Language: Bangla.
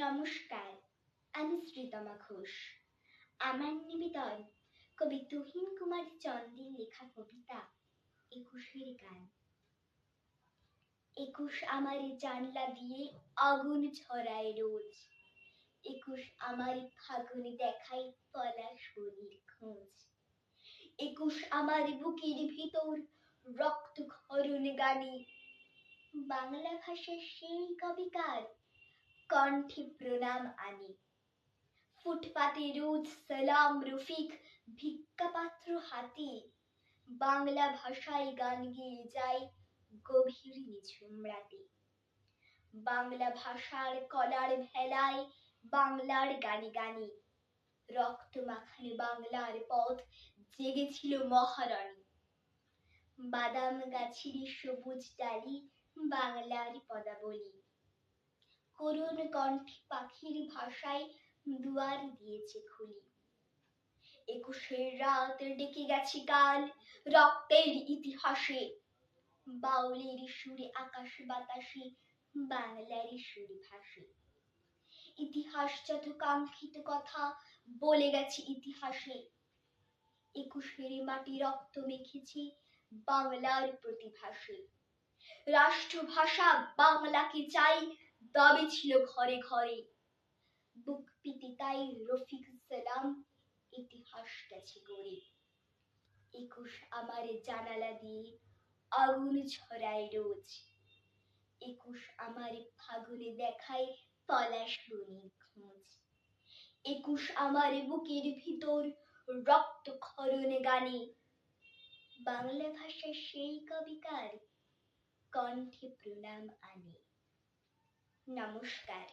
নমস্কার, আমি শ্রীতমা ঘোষ। আমার নিবেদন কবি তুহিন কুমার চন্দের লেখা কবিতা একুশের গান। একুশ আমার জানলা দিয়ে আগুন ছড়ায় রোজ। একুশ আমার ফাগুনে দেখায় পলাশ বনির খোঁজ। একুশ আমার বুকের ভিতর রক্ত ক্ষরণ গানে। বাংলা ভাষার সেই কবিকার কণ্ঠে প্রণাম আনি। ফুটপাতে রোজ সালাম, রফিক, ভিক্ষাপাত্র হাতে। বাংলা ভাষায় গান গেয়ে যায় গভীর নিঝুম রাতে বাংলা ভাষার কলার ভেলায় বাংলার গানে গানে। রক্ত মাখানো বাংলার পথ জেগেছিল মহারণী বাদাম গাছের সবুজ ডালি বাংলার পদাবলী। করুণ কণ্ঠে পাখির ভাষায় দুয়ার দিয়েছে খুলি। একুশের রাত ডেকে গেছে কাল রক্তের ইতিহাসে। বাউলের সুরে আকাশ বাতাসে, বাংলার সুরে ভাসে ইতিহাস যত কাঙ্ক্ষিত কথা বলে গেছে ইতিহাসে। একুশের মাটি রক্ত মেখেছে বাংলার প্রতিভাসে। রাষ্ট্রভাষা বাংলাকে চাই দাবি ছিল ঘরে ঘরে। বুক পিতে তাই রফিক সালাম ইতিহাস গেছে গড়ে। একুশ আমার জানালা দিয়ে আগুন ছড়ায় রোজ। একুশ আমার ফাগুনে দেখায় পলাশ বনির খোঁজ। একুশ আমার বুকের ভিতর রক্ত ক্ষরণে গানে। বাংলা ভাষার সেই কবিকার কণ্ঠে প্রণাম আনে। নমস্কার